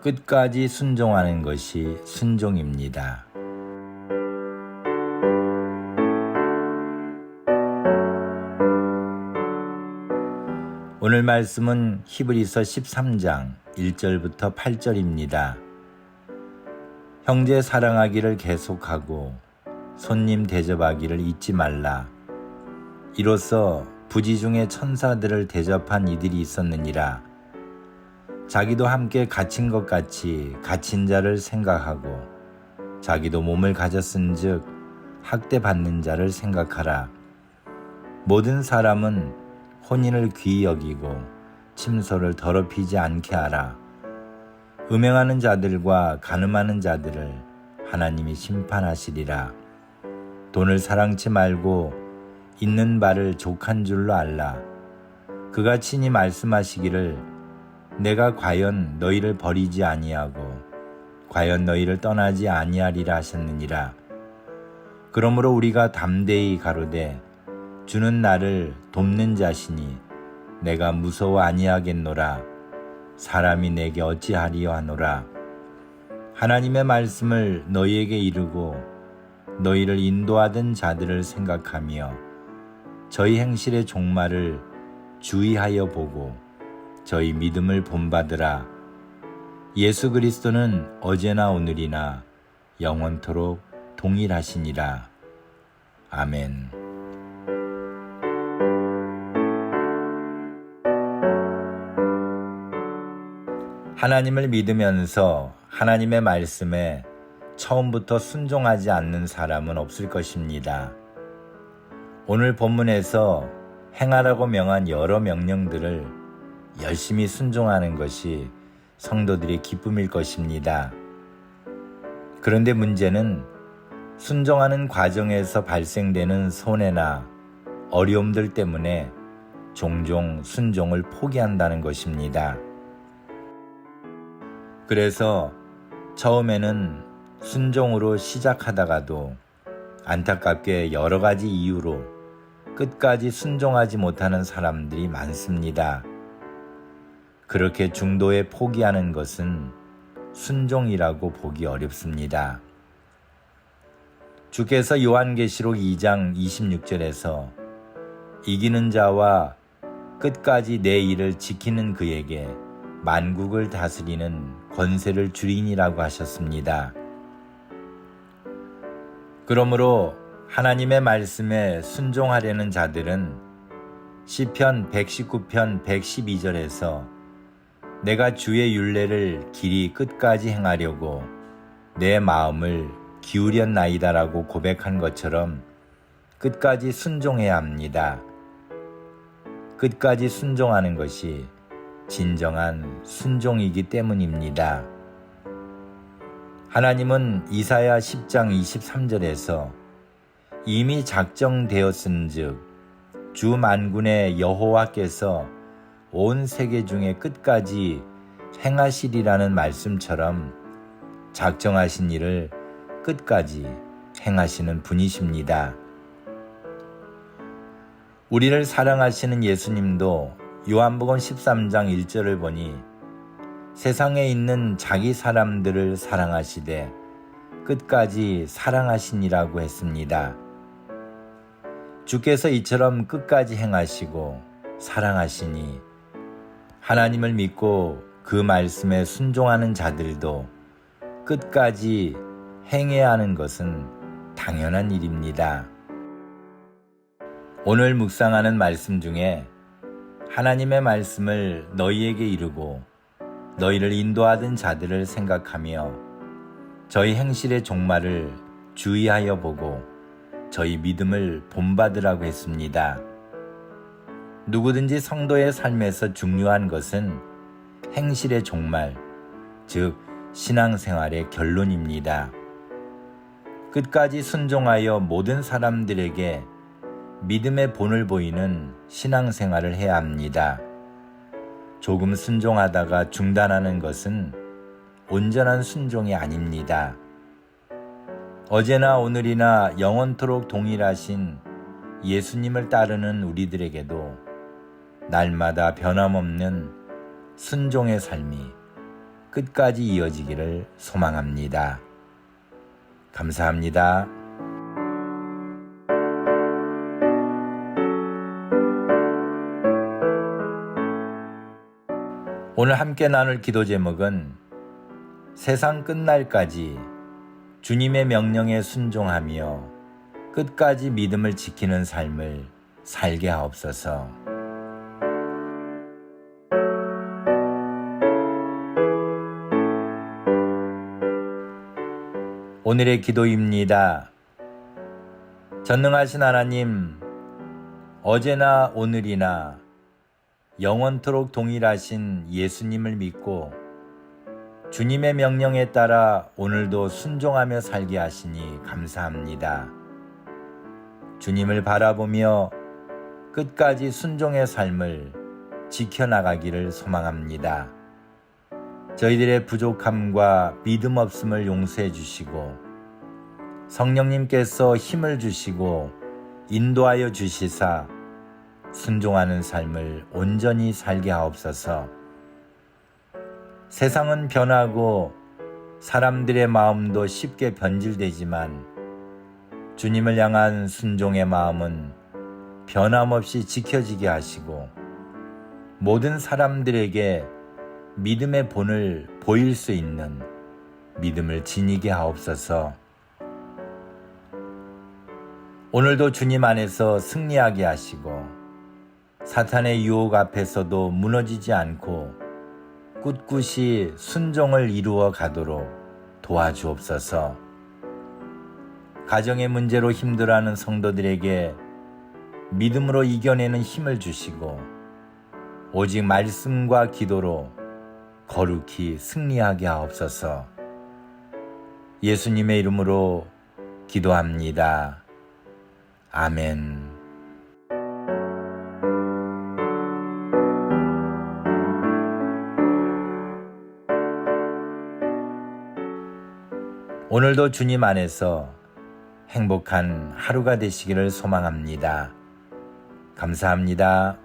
끝까지 순종하는 것이 순종입니다. 오늘 말씀은 히브리서 13장 1절부터 8절입니다. 형제 사랑하기를 계속하고 손님 대접하기를 잊지 말라. 이로써 부지 중에 천사들을 대접한 이들이 있었느니라. 자기도 함께 갇힌 것 같이 갇힌 자를 생각하고 자기도 몸을 가졌은즉 학대받는 자를 생각하라. 모든 사람은 혼인을 귀히 여기고 침소를 더럽히지 않게 하라. 음행하는 자들과 가늠하는 자들을 하나님이 심판하시리라. 돈을 사랑치 말고 있는 바를 족한 줄로 알라. 그가 친히 말씀하시기를 내가 과연 너희를 버리지 아니하고 과연 너희를 떠나지 아니하리라 하셨느니라. 그러므로 우리가 담대히 가로되 주는 나를 돕는 자시니 내가 무서워 아니하겠노라. 사람이 내게 어찌하리요 하노라. 하나님의 말씀을 너희에게 이르고 너희를 인도하던 자들을 생각하며 저희 행실의 종말을 주의하여 보고 저희 믿음을 본받으라. 예수 그리스도는 어제나 오늘이나 영원토록 동일하시니라. 아멘. 하나님을 믿으면서 하나님의 말씀에 처음부터 순종하지 않는 사람은 없을 것입니다. 오늘 본문에서 행하라고 명한 여러 명령들을 열심히 순종하는 것이 성도들의 기쁨일 것입니다. 그런데 문제는 순종하는 과정에서 발생되는 손해나 어려움들 때문에 종종 순종을 포기한다는 것입니다. 그래서 처음에는 순종으로 시작하다가도 안타깝게 여러 가지 이유로 끝까지 순종하지 못하는 사람들이 많습니다. 그렇게 중도에 포기하는 것은 순종이라고 보기 어렵습니다. 주께서 요한계시록 2장 26절에서 이기는 자와 끝까지 내 일을 지키는 그에게 만국을 다스리는 권세를 주리니라고 하셨습니다. 그러므로 하나님의 말씀에 순종하려는 자들은 시편 119편 112절에서 내가 주의 윤례를 길이 끝까지 행하려고 내 마음을 기울였나이다라고 고백한 것처럼 끝까지 순종해야 합니다. 끝까지 순종하는 것이 진정한 순종이기 때문입니다. 하나님은 이사야 10장 23절에서 이미 작정되었은즉 주 만군의 여호와께서 온 세계 중에 끝까지 행하시리라는 말씀처럼 작정하신 일을 끝까지 행하시는 분이십니다. 우리를 사랑하시는 예수님도 요한복음 13장 1절을 보니 세상에 있는 자기 사람들을 사랑하시되 끝까지 사랑하시니라고 했습니다. 주께서 이처럼 끝까지 행하시고 사랑하시니 하나님을 믿고 그 말씀에 순종하는 자들도 끝까지 행해야 하는 것은 당연한 일입니다. 오늘 묵상하는 말씀 중에 하나님의 말씀을 너희에게 이르고 너희를 인도하던 자들을 생각하며 저희 행실의 종말을 주의하여 보고 저희 믿음을 본받으라고 했습니다. 누구든지 성도의 삶에서 중요한 것은 행실의 종말, 즉 신앙생활의 결론입니다. 끝까지 순종하여 모든 사람들에게 믿음의 본을 보이는 신앙생활을 해야 합니다. 조금 순종하다가 중단하는 것은 온전한 순종이 아닙니다. 어제나 오늘이나 영원토록 동일하신 예수님을 따르는 우리들에게도 날마다 변함없는 순종의 삶이 끝까지 이어지기를 소망합니다. 감사합니다. 오늘 함께 나눌 기도 제목은 세상 끝날까지 주님의 명령에 순종하며 끝까지 믿음을 지키는 삶을 살게 하옵소서. 오늘의 기도입니다. 전능하신 하나님, 어제나 오늘이나 영원토록 동일하신 예수님을 믿고 주님의 명령에 따라 오늘도 순종하며 살게 하시니 감사합니다. 주님을 바라보며 끝까지 순종의 삶을 지켜나가기를 소망합니다. 저희들의 부족함과 믿음 없음을 용서해 주시고 성령님께서 힘을 주시고 인도하여 주시사 순종하는 삶을 온전히 살게 하옵소서. 세상은 변하고 사람들의 마음도 쉽게 변질되지만 주님을 향한 순종의 마음은 변함없이 지켜지게 하시고 모든 사람들에게 믿음의 본을 보일 수 있는 믿음을 지니게 하옵소서. 오늘도 주님 안에서 승리하게 하시고 사탄의 유혹 앞에서도 무너지지 않고 꿋꿋이 순종을 이루어 가도록 도와주옵소서. 가정의 문제로 힘들어하는 성도들에게 믿음으로 이겨내는 힘을 주시고 오직 말씀과 기도로 거룩히 승리하게 하옵소서. 예수님의 이름으로 기도합니다. 아멘. 오늘도 주님 안에서 행복한 하루가 되시기를 소망합니다. 감사합니다.